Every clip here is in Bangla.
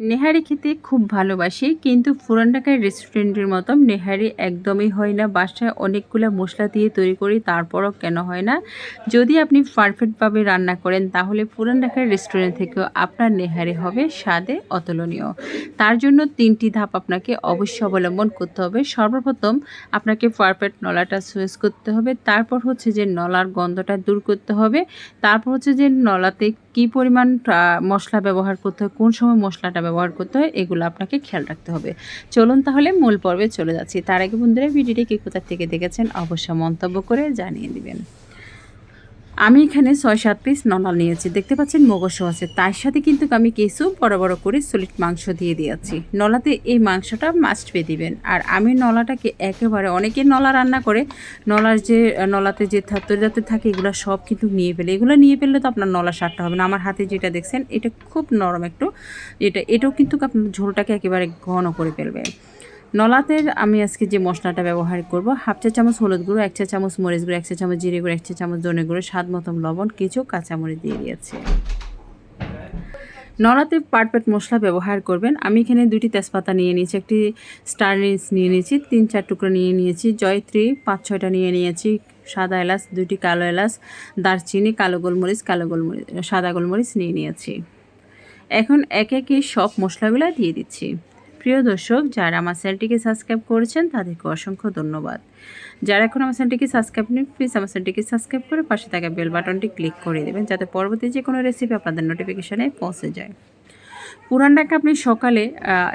নেহারি খেতে খুব ভালোবাসি, কিন্তু পুরান ঢাকার রেস্টুরেন্টের মতো নেহারি একদমই হয় না। বাসায় অনেকগুলো মশলা দিয়ে তৈরি করি, তারপরও কেন হয় না? যদি আপনি পারফেক্টভাবে রান্না করেন, তাহলে পুরান ঢাকার রেস্টুরেন্ট থেকেও আপনার নেহারি হবে স্বাদে অতুলনীয়। তার জন্য তিনটি ধাপ আপনাকে অবশ্যই অবলম্বন করতে হবে। সর্বপ্রথম আপনাকে পারফেক্ট নলাটা সুয়েস করতে হবে। তারপর হচ্ছে যে নলার গন্ধটা দূর করতে হবে। তারপর হচ্ছে যে নলাতে কি পরিমাণ মশলা ব্যবহার করতে হবে কোন সময় মশলাটা ব্যবহার করতে হয়, এগুলো আপনাকে খেয়াল রাখতে হবে। চলুন তাহলে মূল পর্বে চলে যাচ্ছি। তার আগে বন্ধুরা, ভিডিওটি কি কোথা থেকে দেখেছেন, অবশ্যই মন্তব্য করে জানিয়ে দিবেন। আমি এখানে ছয়, সাত পিস নলাল নিয়েছি। দেখতে পাচ্ছেন মগজ আছে। তার সাথে কিন্তু আমি কিছু বড় বড় করে সলিড মাংস দিয়ে দিয়েছি। নলাতে এই মাংসটা মাস্ট পেয়ে দিবেন। আর আমি নলাটাকে একেবারে অনেকে নলা রান্না করে, নলার যে, নলাতে যে থাত্তরিদাতে থাকে, এগুলো সব কিন্তু নিয়ে ফেলে। এগুলো নিয়ে ফেললে তো আপনার নলা সারটা হবে না। আমার হাতে যেটা দেখছেন, এটা খুব নরম একটু। এটা, এটাও কিন্তু আপনার ঝোলটাকে একেবারে ঘন করে ফেলবে। নলাতে আমি আজকে যে মশলাটা ব্যবহার করব, হাফ চা চামচ হলুদ গুঁড়ো, এক চা চামচ মরিচ গুঁড়ো, এক চা চামচ জিরে গুঁড়ো, এক চা চামচ ধনে গুঁড়ো, স্বাদ মতন লবণ, কিছু কাঁচামরিচ দিয়ে দিয়েছি। নলাতে পারফেক্ট মশলা ব্যবহার করবেন। আমি এখানে দুটি তেজপাতা নিয়ে নিয়েছি, একটি স্টার নিস নিয়ে নিয়েছি, তিন চার টুকরো নিয়ে নিয়েছি, জয়ত্রী পাঁচ ছয়টা নিয়ে নিয়েছি, সাদা এলাচ দুটি কালো এলাচ, দারচিনি, কালো গোলমরিচ কালো গোলমরিচ, সাদা গোলমরিচ নিয়ে নিয়েছি। এখন একে একে সব মশলাগুলো দিয়ে দিচ্ছি। প্রিয় দর্শক, যারা আমার চ্যানেলটিকে সাবস্ক্রাইব করেছেন, তাদেরকে অসংখ্য ধন্যবাদ। যারা এখন আমার চ্যানেলটিকে সাবস্ক্রাইব নেন প্লিজ আমার চ্যানেলটিকে সাবস্ক্রাইব করে পাশে থাকা বেল বাটনটি ক্লিক করে দেবেন, যাতে পরবর্তী যে কোনো রেসিপি আপনাদের নোটিফিকেশানে পৌঁছে যায়। পুরান আপনি সকালে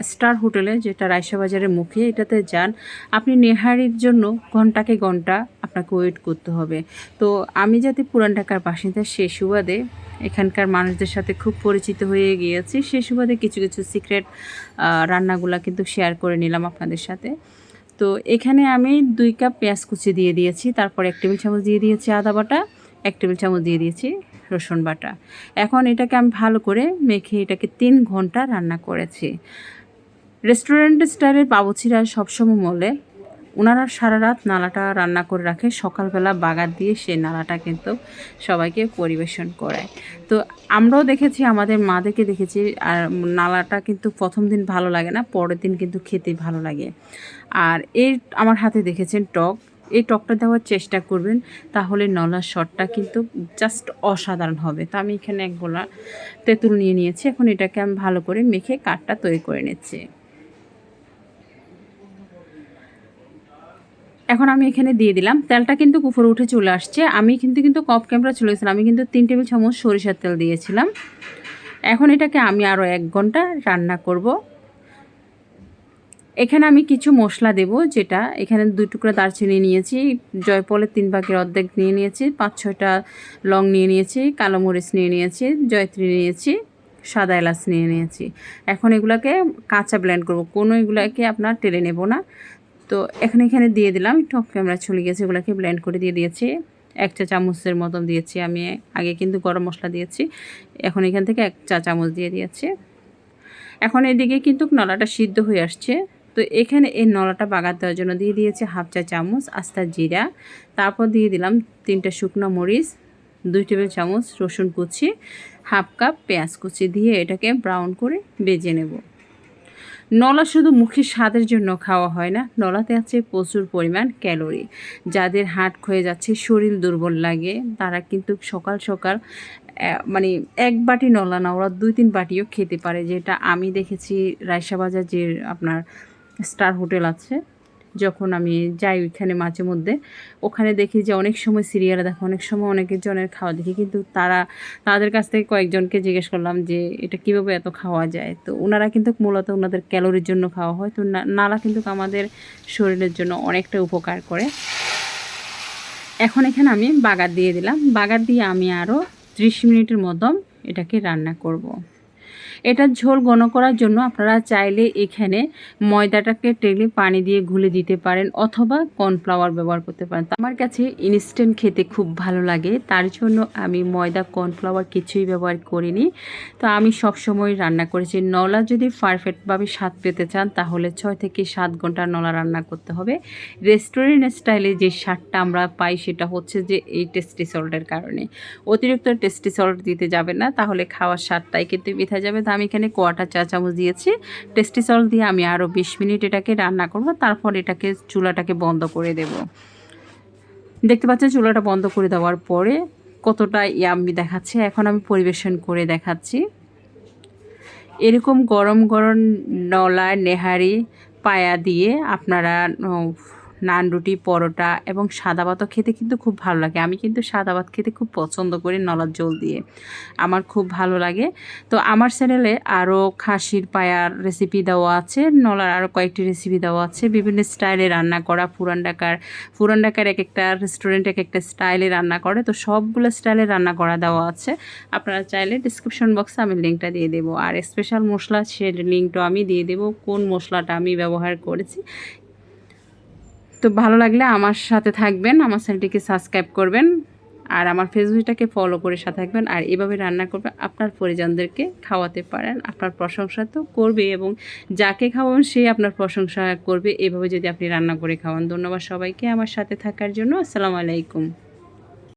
স্টার হোটেলে যেটা রায়সা বাজারের মুখে, এটাতে যান। আপনি নেহারির জন্য ঘন্টাকে ঘণ্টা আপনাকে ওয়েট করতে হবে। তো আমি যাতে পুরান ঢাকার বাসিন্দা সে সুবাদে এখানকার মানুষদের সাথে খুব পরিচিত হয়ে গিয়েছি। সে সুবাদে কিছু কিছু সিক্রেট রান্নাগুলা কিন্তু শেয়ার করে নিলাম আপনাদের সাথে। তো এখানে আমি দুই কাপ পেঁয়াজ কুচি দিয়ে দিয়েছি, তারপর এক টেবিল চামচ দিয়ে দিয়েছি আদা বাটা, এক টেবিল চামচ দিয়ে দিয়েছি রসুন বাটা। এখন এটাকে আমি ভালো করে মেখে এটাকে তিন ঘণ্টা রান্না করেছি। রেস্টুরেন্ট স্টাইলের বাবুচিরা সবসময় বলে ওনারা সারা রাত নালাটা রান্না করে রাখে। সকালবেলা বাগার দিয়ে সেই নালাটা কিন্তু সবাইকে পরিবেশন করায়। তো আমরাও দেখেছি, আমাদের মাদেরকে দেখেছি, আর নালাটা কিন্তু প্রথম দিন ভালো লাগে না, পরের দিন কিন্তু খেতে ভালো লাগে। আর এই আমার হাতে দেখেছেন টক। এই টকটা দেওয়ার চেষ্টা করবেন, তাহলে নলার শটটা কিন্তু জাস্ট অসাধারণ হবে। তো আমি এখানে এক গোলা তেঁতুল নিয়ে নিয়েছি, এখন এটাকে আমি ভালো করে মেখে কাঠটা তৈরি করে নিচ্ছি। এখন আমি এখানে দিয়ে দিলাম। তেলটা কিন্তু উপরে উঠে চলে আসছে। আমি কিন্তু কিন্তু কফ ক্যামেরা চলে গেছিলাম। আমি কিন্তু তিন টেবিল চামচ সরিষার তেল দিয়েছিলাম। এখন এটাকে আমি আরও এক ঘণ্টা রান্না করব। এখানে আমি কিছু মশলা দেব, যেটা এখানে দুই টুকরা দারচিনি নিয়েছি জয়পলের তিন ভাগের অর্ধেক নিয়ে নিয়েছি, পাঁচ ছয়টা লং নিয়ে নিয়েছি, কালো মরিচ নিয়ে নিয়েছি, জয়ত্রী নিয়েছি, সাদা এলাচ নিয়ে নিয়েছি। এখন এগুলোকে কাঁচা ব্লেন্ড করব। কোনো এগুলোকে আপনার টেলে নেব না। তো এখন এখানে দিয়ে দিলাম। একটু অফ ক্যামেরা চলে গেছে ওগুলোকে ব্লেন্ড করে দিয়ে দিয়েছি। এক চা চামচের মতন দিয়েছি আমি। আগে কিন্তু গরম মশলা দিয়েছি। এখন এখান থেকে এক চা চামচ দিয়ে দিয়েছি। এখন এদিকে কিন্তু নলাটা সিদ্ধ হয়ে আসছে। তো এখানে এই নলাটা বাগার দেওয়ার জন্য দিয়ে দিয়েছি হাফ চা চামচ আস্তা জিরা। তারপর দিয়ে দিলাম তিনটা শুকনো মরিচ, দুই টেবিল চামচ রসুন কুচি, হাফ কাপ পেঁয়াজ কুচি দিয়ে এটাকে ব্রাউন করে বেজে নেব। নলা শুধু মুখের স্বাদের জন্য খাওয়া হয় না, নলাতে আছে প্রচুর পরিমাণ ক্যালোরি। যাদের হাট ক্ষয়ে যাচ্ছে, শরীর দুর্বল লাগে, তারা কিন্তু সকাল সকাল মানে এক বাটি নলা না, ওরা দুই তিন বাটিও খেতে পারে। যেটা আমি দেখেছি রায়সাবাজার যে আপনার স্টার হোটেল আছে যখন আমি যাই ওইখানে মাঝে মধ্যে, ওখানে দেখি যে অনেক সময় সিরিয়ালে দেখো, অনেক সময় অনেকের জনের খাওয়া দেখি। কিন্তু তারা, তাদের কাছ থেকে কয়েকজনকে জিজ্ঞেস করলাম যে, এটা কীভাবে এত খাওয়া যায়? তো ওনারা কিন্তু মূলত ওনাদের ক্যালোরির জন্য খাওয়া হয়। তো নালা কিন্তু আমাদের শরীরের জন্য অনেকটা উপকার করে। এখন এখানে আমি বাগার দিয়ে দিলাম। বাগার দিয়ে আমি আরও ত্রিশ মিনিটের মতন এটাকে রান্না করব। এটা ঝোল ঘন করার জন্য আপনারা চাইলে এখানে ময়দাটাকে টেলে পানি দিয়ে গুলে দিতে পারেন অথবা কর্নফ্লাওয়ার ব্যবহার করতে পারেন। আমার কাছে ইনস্ট্যান্ট খেতে খুব ভালো লাগে, তার জন্য আমি ময়দা, কর্নফ্লাওয়ার কিছুই ব্যবহার করিনি। তো আমি সবসময় রান্না করেছি। নলা যদি পারফেক্টভাবে স্বাদ পেতে চান, তাহলে ছয় থেকে সাত ঘণ্টা নলা রান্না করতে হবে। রেস্টুরেন্ট স্টাইলে যে স্বাদটা আমরা পাই, সেটা হচ্ছে যে এই টেস্টি সল্টের কারণে। অতিরিক্ত টেস্টি সল্ট দিতে যাবে না, তাহলে খাওয়ার স্বাদটাই কিন্তু বিথা যাবে। আমি এখানে কোয়াটার চা চামচ দিয়েছি। টেস্টি সল্ট দিয়ে আমি আরও বিশ মিনিট এটাকে রান্না করব, তারপর এটাকে চুলাটাকে বন্ধ করে দেব। দেখতে পাচ্ছেন চুলাটা বন্ধ করে দেওয়ার পরে কতটা ইয়াম্মি দেখাচ্ছে, এখন আমি পরিবেশন করে দেখাচ্ছি। এরকম গরম গরম নলা নেহারি পায়া দিয়ে আপনারা নান রুটি, পরোটা এবং সাদা ভাতও খেতে কিন্তু খুব ভালো লাগে। আমি কিন্তু সাদা ভাত খেতে খুব পছন্দ করি নলার জল দিয়ে। আমার খুব ভালো লাগে। তো আমার চ্যানেলে আরও খাসির পায়ার রেসিপি দেওয়া আছে। নলার আরও কয়েকটি রেসিপি দেওয়া আছে। বিভিন্ন স্টাইলে রান্না করা পুরান ঢাকার পুরান ঢাকার এক একটা রেস্টুরেন্ট এক একটা স্টাইলে রান্না করে। তো সবগুলো স্টাইলে রান্না করা দেওয়া আছে। আপনারা চাইলে ডিসক্রিপশন বক্সে আমি লিঙ্কটা দিয়ে দেবো। আর স্পেশাল মশলা সে লিঙ্কটা আমি দিয়ে দেবো। কোন মশলাটা আমি ব্যবহার করেছি। তো ভালো লাগলে আমার সাথে থাকবেন, আমার চ্যানেলটিকে সাবস্ক্রাইব করবেন আর আমার ফেসবুকটাকে ফলো করে সাথে থাকবেন আর এভাবে রান্না করবে আপনার পরিজনদেরকে খাওয়াতে পারেন, আপনার প্রশংসা তো করবে এবং যাকে খাওয়ান সে আপনার প্রশংসা করবে। এভাবে যদি আপনি রান্না করে খাওয়ান। ধন্যবাদ সবাইকে আমার সাথে থাকার জন্য। আসসালামু আলাইকুম।